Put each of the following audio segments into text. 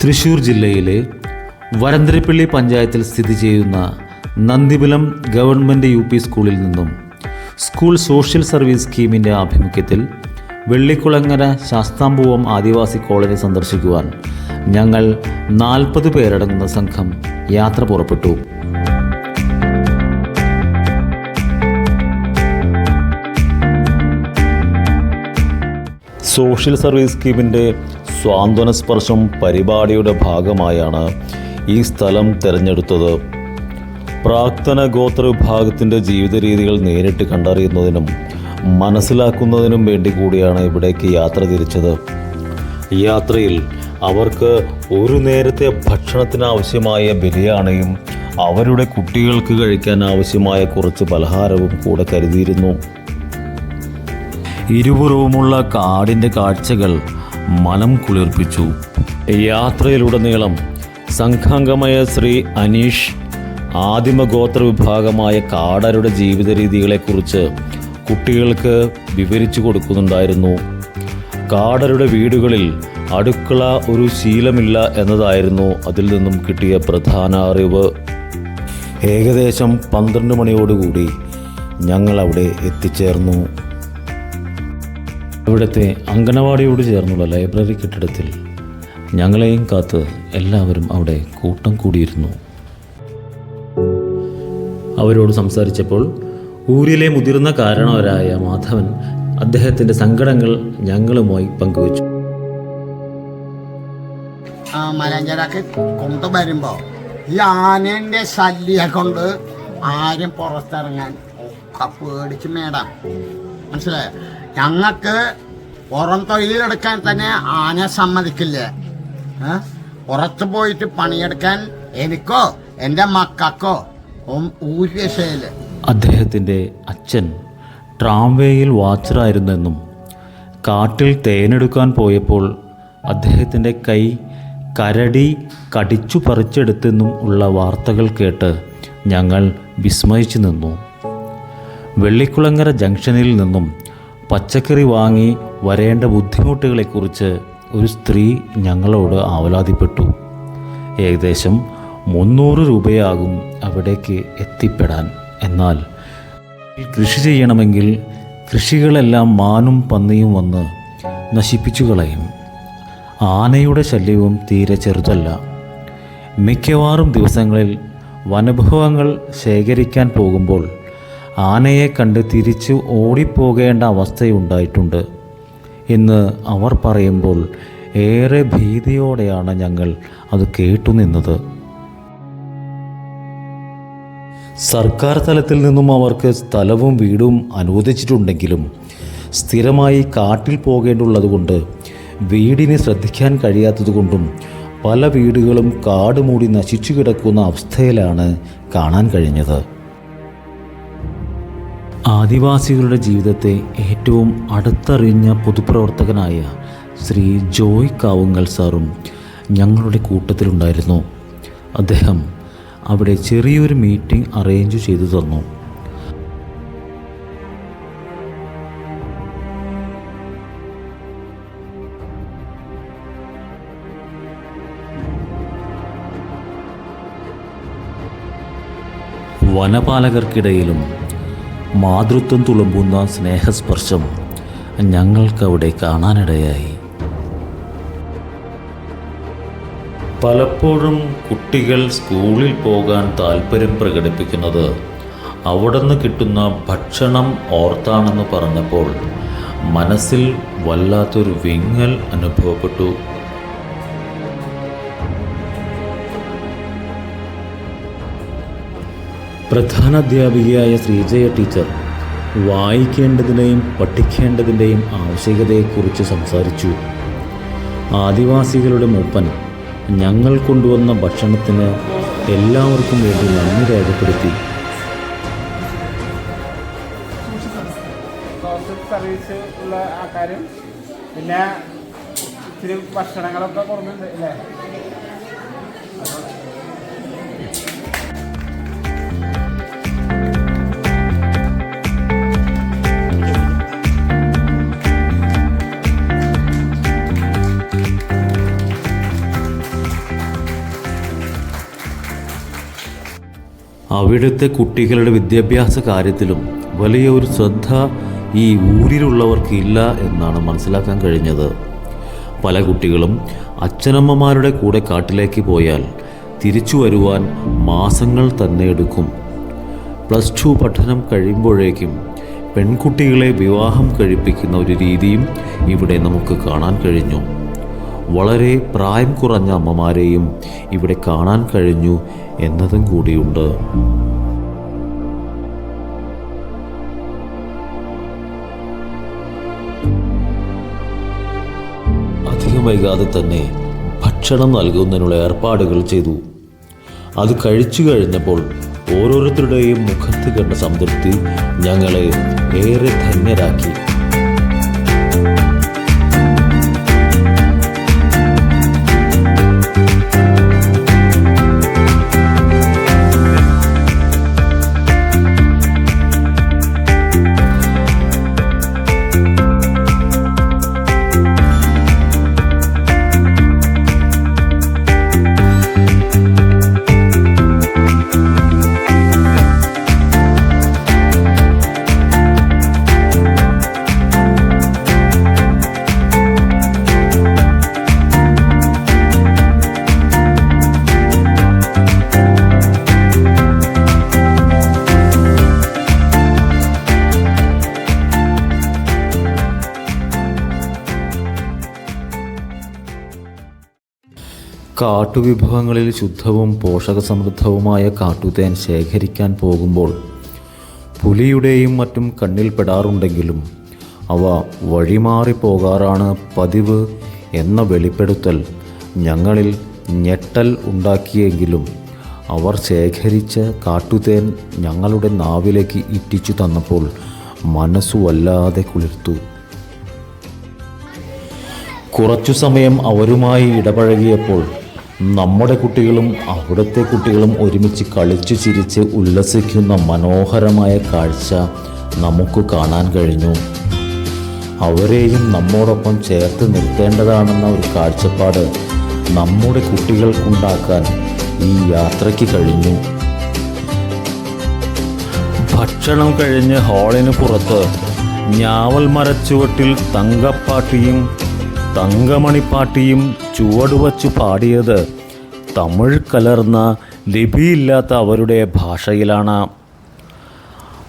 തൃശൂർ ജില്ലയിലെ വരന്തരപ്പള്ളി പഞ്ചായത്തിൽ സ്ഥിതി ചെയ്യുന്ന നന്ദിപുലം ഗവൺമെന്റ് യു പി സ്കൂളിൽ നിന്നും സ്കൂൾ സോഷ്യൽ സർവീസ് സ്കീമിന്റെ ആഭിമുഖ്യത്തിൽ വെള്ളിക്കുളങ്ങര ശാസ്താംപൂവം ആദിവാസി കോളനി സന്ദർശിക്കുവാൻ ഞങ്ങൾ നാൽപ്പത് പേരടങ്ങുന്ന സംഘം യാത്ര പുറപ്പെട്ടു. സോഷ്യൽ സർവീസ് സ്കീമിന്റെ സ്വാന്തന സ്പർശം പരിപാടിയുടെ ഭാഗമായാണ് ഈ സ്ഥലം തിരഞ്ഞെടുത്തത്. പ്രാക്തന ഗോത്ര വിഭാഗത്തിന്റെ ജീവിത രീതികൾ നേരിട്ട് കണ്ടറിയുന്നതിനും മനസ്സിലാക്കുന്നതിനും വേണ്ടി കൂടിയാണ് ഇവിടേക്ക് യാത്ര തിരിച്ചത്. യാത്രയിൽ അവർക്ക് ഒരു നേരത്തെ ഭക്ഷണത്തിന് ആവശ്യമായ ബിരിയാണിയും അവരുടെ കുട്ടികൾക്ക് കഴിക്കാൻ ആവശ്യമായ കുറച്ച് പലഹാരവും കൂടെ കരുതിയിരുന്നു. ഇരുപുറവുമുള്ള കാടിന്റെ കാഴ്ചകൾ മനം കുളിർപ്പിച്ചു. യാത്രയിലുടനീളം സംഘാംഗമായ ശ്രീ അനീഷ് ആദിമഗോത്ര വിഭാഗമായ കാടരുടെ ജീവിത രീതികളെക്കുറിച്ച് കുട്ടികൾക്ക് വിവരിച്ചു കൊടുക്കുന്നുണ്ടായിരുന്നു. കാടരുടെ വീടുകളിൽ അടുക്കള ഒരു ശീലമില്ല എന്നതായിരുന്നു അതിൽ നിന്നും കിട്ടിയ പ്രധാന അറിവ്. ഏകദേശം പന്ത്രണ്ട് മണിയോടുകൂടി ഞങ്ങൾ അവിടെ എത്തിച്ചേർന്നു. ഇവിടുത്തെ അങ്കണവാടിയോട് ചേർന്നുള്ള ലൈബ്രറി കെട്ടിടത്തിൽ ഞങ്ങളെയും കാത്ത് എല്ലാവരും അവിടെ കൂട്ടം കൂടിയിരുന്നു. അവരോട് സംസാരിച്ചപ്പോൾ ഊരിലെ മുതിർന്ന കാരണവരായ മാധവൻ അദ്ദേഹത്തിന്റെ സങ്കടങ്ങൾ ഞങ്ങളുമായി പങ്കുവച്ചു. മലഞ്ചരക്ക് ഈ ആനന്റെ ശല്യം കൊണ്ട് ആരും പുറത്തിറങ്ങാൻ പേടിച്ച് മേടാം. മനസ്സിലായോ? ഞങ്ങൾക്ക് പുറം തൊഴിലെടുക്കാൻ തന്നെ ആന സമ്മതിക്കില്ലേ? പുറത്തു പോയിട്ട് പണിയെടുക്കാൻ എനിക്കോ എന്റെ മക്കൾക്കോ ഊര്യശയിൽ. അദ്ദേഹത്തിന്റെ അച്ഛൻ ട്രാംവേയിൽ വാച്ചറായിരുന്നെന്നും കാട്ടിൽ തേനെടുക്കാൻ പോയപ്പോൾ അദ്ദേഹത്തിന്റെ കൈ കരടി കടിച്ചു പറിച്ചെടുത്തെന്നും ഉള്ള വാർത്തകൾ കേട്ട് ഞങ്ങൾ വിസ്മയിച്ചു നിന്നു. വെള്ളിക്കുളങ്ങര ജംഗ്ഷനിൽ നിന്നും പച്ചക്കറി വാങ്ങി വരേണ്ട ബുദ്ധിമുട്ടുകളെക്കുറിച്ച് ഒരു സ്ത്രീ ഞങ്ങളോട് ആവലാതിപ്പെട്ടു. ഏകദേശം മുന്നൂറ് രൂപയാകും അവിടേക്ക് എത്തിപ്പെടാൻ. എന്നാൽ കൃഷി ചെയ്യണമെങ്കിൽ കൃഷികളെല്ലാം മാനും പന്നിയും വന്ന് നശിപ്പിച്ചു കളയും. ആനയുടെ ശല്യവും തീരെ ചെറുതല്ല. മിക്കവാറും ദിവസങ്ങളിൽ വനഭവങ്ങൾ ശേഖരിക്കാൻ പോകുമ്പോൾ ആനയെ കണ്ട് തിരിച്ച് ഓടിപ്പോകേണ്ട അവസ്ഥയുണ്ടായിട്ടുണ്ട്. എന്ന് അവർ പറയുമ്പോൾ ഏറെ ഭീതിയോടെയാണ് ഞങ്ങൾ അത് കേട്ടുനിന്നത് സർക്കാർ തലത്തിൽ നിന്നും അവർക്ക് സ്ഥലവും വീടും അനുവദിച്ചിട്ടുണ്ടെങ്കിലും സ്ഥിരമായി കാട്ടിൽ പോകേണ്ടുള്ളതുകൊണ്ട് വീടിനെ ശ്രദ്ധിക്കാൻ കഴിയാത്തതുകൊണ്ടും പല വീടുകളും കാട് മൂടി നശിച്ചു കിടക്കുന്ന അവസ്ഥയിലാണ് കാണാൻ കഴിഞ്ഞത്. ആദിവാസികളുടെ ജീവിതത്തെ ഏറ്റവും അടുത്തറിഞ്ഞ പൊതുപ്രവർത്തകനായ ശ്രീ ജോയ് കാവുങ്ങൽ സാറും ഞങ്ങളുടെ കൂട്ടത്തിലുണ്ടായിരുന്നു. അദ്ദേഹം അവിടെ ചെറിയൊരു മീറ്റിംഗ് അറേഞ്ച് ചെയ്തു തന്നു. വനപാലകർക്കിടയിലും മാതൃത്വം തുളുമ്പുന്ന സ്നേഹസ്പർശം ഞങ്ങൾക്കവിടെ കാണാനിടയായി. പലപ്പോഴും കുട്ടികൾ സ്കൂളിൽ പോകാൻ താല്പര്യം പ്രകടിപ്പിക്കുന്നത് അവിടെ നിന്ന് കിട്ടുന്ന ഭക്ഷണം ഓർത്താണെന്ന് പറഞ്ഞപ്പോൾ മനസ്സിൽ വല്ലാത്തൊരു വിങ്ങൽ അനുഭവപ്പെട്ടു. പ്രധാനാധ്യാപികയായ ശ്രീജയ ടീച്ചർ വായിക്കേണ്ടതിന്റെയും പഠിക്കേണ്ടതിന്റെയും ആവശ്യകതയെക്കുറിച്ച് സംസാരിച്ചു. ആദിവാസികളുടെ മൂപ്പൻ ഞങ്ങൾ കൊണ്ടുവന്ന ഭക്ഷണത്തിന് എല്ലാവർക്കും വേണ്ടി നന്ദി രേഖപ്പെടുത്തി. പിന്നെ ഇച്ചിരി ഭക്ഷണങ്ങളൊക്കെ കുറഞ്ഞുണ്ട് അല്ലേ? അവിടുത്തെ കുട്ടികളുടെ വിദ്യാഭ്യാസ കാര്യത്തിലും വലിയ ഒരു ശ്രദ്ധ ഈ ഊരിലുള്ളവർക്ക് ഇല്ല എന്നാണ് മനസ്സിലാക്കാൻ കഴിഞ്ഞത്. പല കുട്ടികളും അച്ഛനമ്മമാരുടെ കൂടെ കാട്ടിലേക്ക് പോയാൽ തിരിച്ചു വരുവാൻ മാസങ്ങൾ തന്നെ എടുക്കും. പ്ലസ് ടു പഠനം കഴിയുമ്പോഴേക്കും പെൺകുട്ടികളെ വിവാഹം കഴിപ്പിക്കുന്ന ഒരു രീതിയും ഇവിടെ നമുക്ക് കാണാൻ കഴിഞ്ഞു. വളരെ പ്രായം കുറഞ്ഞ അമ്മമാരെയും ഇവിടെ കാണാൻ കഴിഞ്ഞു എന്നതും കൂടിയുണ്ട്. അധികം വൈകാതെ തന്നെ ഭക്ഷണം നൽകുന്നതിനുള്ള ഏർപ്പാടുകൾ ചെയ്തു. അത് കഴിച്ചു കഴിഞ്ഞപ്പോൾ ഓരോരുത്തരുടെയും മുഖത്ത് കണ്ട സംതൃപ്തി ഞങ്ങളെ ഏറെ ധന്യരാക്കി. കാട്ടുവിഭവങ്ങളിൽ ശുദ്ധവും പോഷകസമൃദ്ധവുമായ കാട്ടുതേൻ ശേഖരിക്കാൻ പോകുമ്പോൾ പുലിയുടെയും മറ്റും കണ്ണിൽ പെടാറുണ്ടെങ്കിലും അവ വഴിമാറി പോകാറാണ് പതിവ് എന്ന വെളിപ്പെടുത്തൽ ഞങ്ങളിൽ ഞെട്ടൽ ഉണ്ടാക്കിയെങ്കിലും അവർ ശേഖരിച്ച കാട്ടുതേൻ ഞങ്ങളുടെ നാവിലേക്ക് ഇറ്റിച്ചു തന്നപ്പോൾ മനസ്സു വല്ലാതെ കുളിർത്തു. കുറച്ചു സമയം അവരുമായി ഇടപഴകിയപ്പോൾ നമ്മുടെ കുട്ടികളും അവിടുത്തെ കുട്ടികളും ഒരുമിച്ച് കളിച്ചു ചിരിച്ച് ഉല്ലസിക്കുന്ന മനോഹരമായ കാഴ്ച നമുക്ക് കാണാൻ കഴിഞ്ഞു. അവരെയും നമ്മോടൊപ്പം ചേർത്ത് നിർത്തേണ്ടതാണെന്ന ഒരു കാഴ്ചപ്പാട് നമ്മുടെ കുട്ടികൾക്കുണ്ടാക്കാൻ ഈ യാത്രയ്ക്ക് കഴിഞ്ഞു. ഭക്ഷണം കഴിഞ്ഞ് ഹാളിന് പുറത്ത് ഞാവൽ മരച്ചുവട്ടിൽ തങ്കപ്പാട്ടിയും തങ്കമണിപ്പാട്ടിയും ചുവടുവച്ചു പാടിയത് തമിഴ് കലർന്ന ലിപിയില്ലാത്ത അവരുടെ ഭാഷയിലാണ്.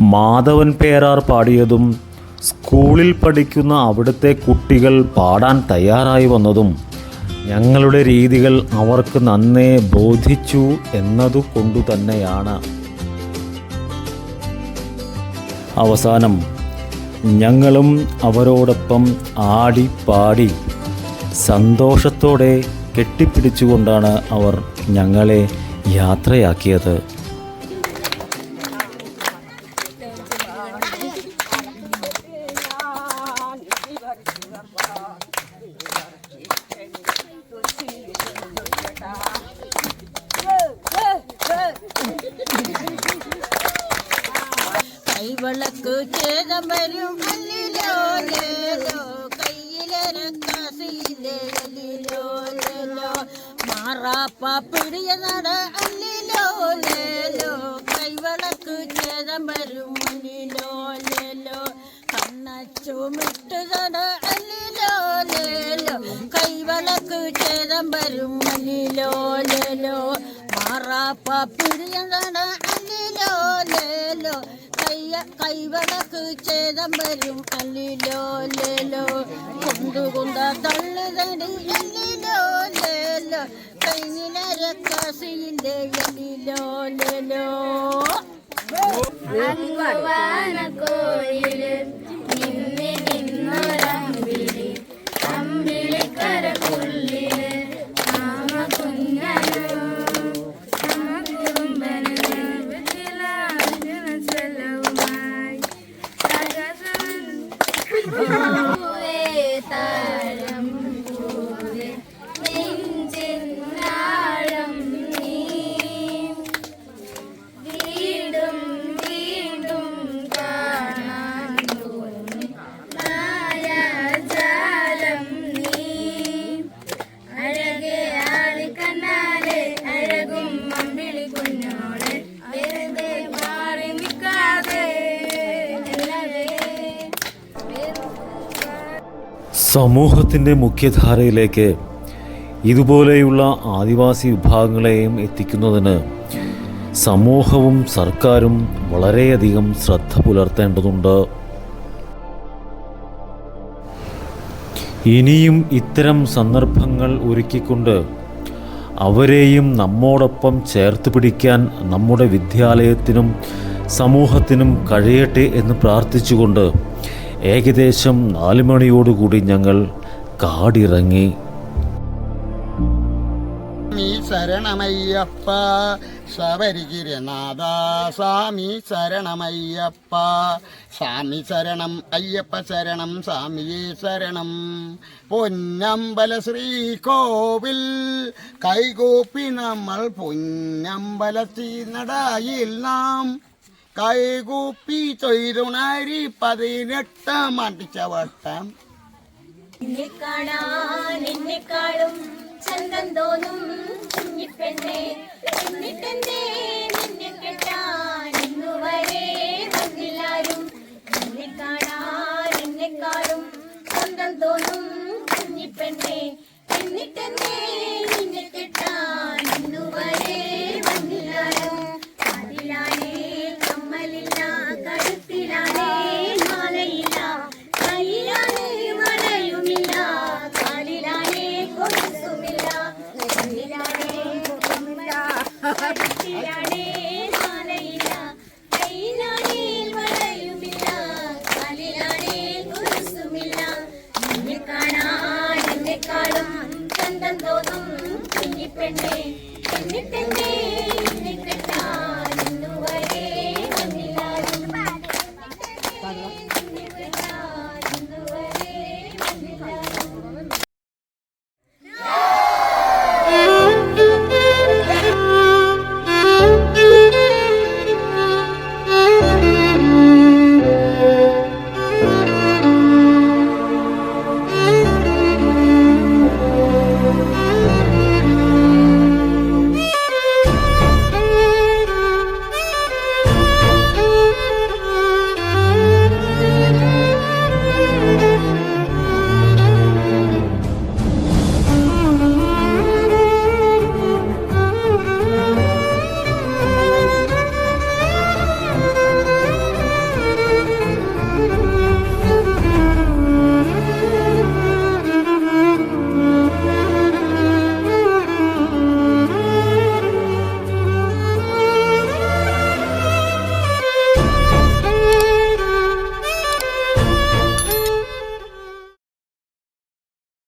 മാധവൻ പേരാർ പാടിയതും സ്കൂളിൽ പഠിക്കുന്ന അവിടുത്തെ കുട്ടികൾ പാടാൻ തയ്യാറായി വന്നതും ഞങ്ങളുടെ രീതികൾ അവർക്ക് നന്നേ ബോധിച്ചു എന്നതുകൊണ്ടു തന്നെയാണ്. അവസാനം ഞങ്ങളും അവരോടൊപ്പം ആടി പാടി സന്തോഷത്തോടെ കെട്ടിപ്പിടിച്ചുകൊണ്ടാണ് അവർ ഞങ്ങളെ യാത്രയാക്കിയത്. കൈവിളക്ക് ചേതം വരും ലേലോ കയ്യിലരക്കാസിയിലെ ലേലോ മാറാപ്പ പിടിയ നട അല്ലിലോ ലേലോ കൈവളക്ക് ചേതം വരും അല്ലിലോ ലേലോ കണ്ണച്ചുമിട്ട് നട അല്ലിലോ ലേലോ കൈവളക്ക് ചേതം വരും അല്ലിലോ ലേലോ മാറാപ്പ പിടിയ നട അല്ലിലോ ലേലോ കയ്യ കൈവടക്ക് ചേതം വരും അല്ലിലോ ലേലോ. കൊണ്ടുകൊണ്ട തള്ളുതടി അല്ലിലോ ലേലോ. കൈനിലരക്കാസിയിലെ അല്ലിലോ ലേലോ. കോയിൽ സമൂഹത്തിന്റെ മുഖ്യധാരയിലേക്ക് ഇതുപോലെയുള്ള ആദിവാസി വിഭാഗങ്ങളെയും എത്തിക്കുന്നതിന് സമൂഹവും സർക്കാരും വളരെയധികം ശ്രദ്ധ പുലർത്തേണ്ടതുണ്ട്. ഇനിയും ഇത്തരം സന്ദർഭങ്ങൾ ഒരുക്കിക്കൊണ്ട് അവരെയും നമ്മോടൊപ്പം ചേർത്ത് പിടിക്കാൻ നമ്മുടെ വിദ്യാലയത്തിനും സമൂഹത്തിനും കഴിയട്ടെ എന്ന് പ്രാർത്ഥിച്ചുകൊണ്ട് ഏകദേശം നാല് മണിയോടുകൂടി ഞങ്ങൾ കാടിറങ്ങി. ശരണമയ്യപ്പ ശബരിഗിരിനാഥ സ്വാമി ശരണമയ്യപ്പ സ്വാമി ശരണം അയ്യപ്പ ശരണം സ്വാമിയെ ശരണം. പൊന്നമ്പല ശ്രീകോവിൽ കൈകൂപ്പി നമ്മൾ പൊന്നമ്പലത്തിനടയിൽ നാം കൈകൂപ്പി ചൊയ്തുണരി പതിനെട്ടാം അടിച്ചവട്ടം നിന്നെക്കാളും ചന്തം തോന്നും കുഞ്ഞിപ്പെണ്ണെ. എന്നിട്ടെന്തേ നിന്നെ കെട്ടാൻ ഇന്നുവരെ വന്നില്ലാരും. നിന്നെ കാണാൻ എന്നെക്കാളും ചന്തം തോന്നും കുഞ്ഞിപ്പെണ്ണെ. എന്നിട്ടെന്തേ എന്നെക്കാളും ചന്തം തോന്നും കുഞ്ഞിപ്പെണ്ണെ എന്നിട്ടെന്നെ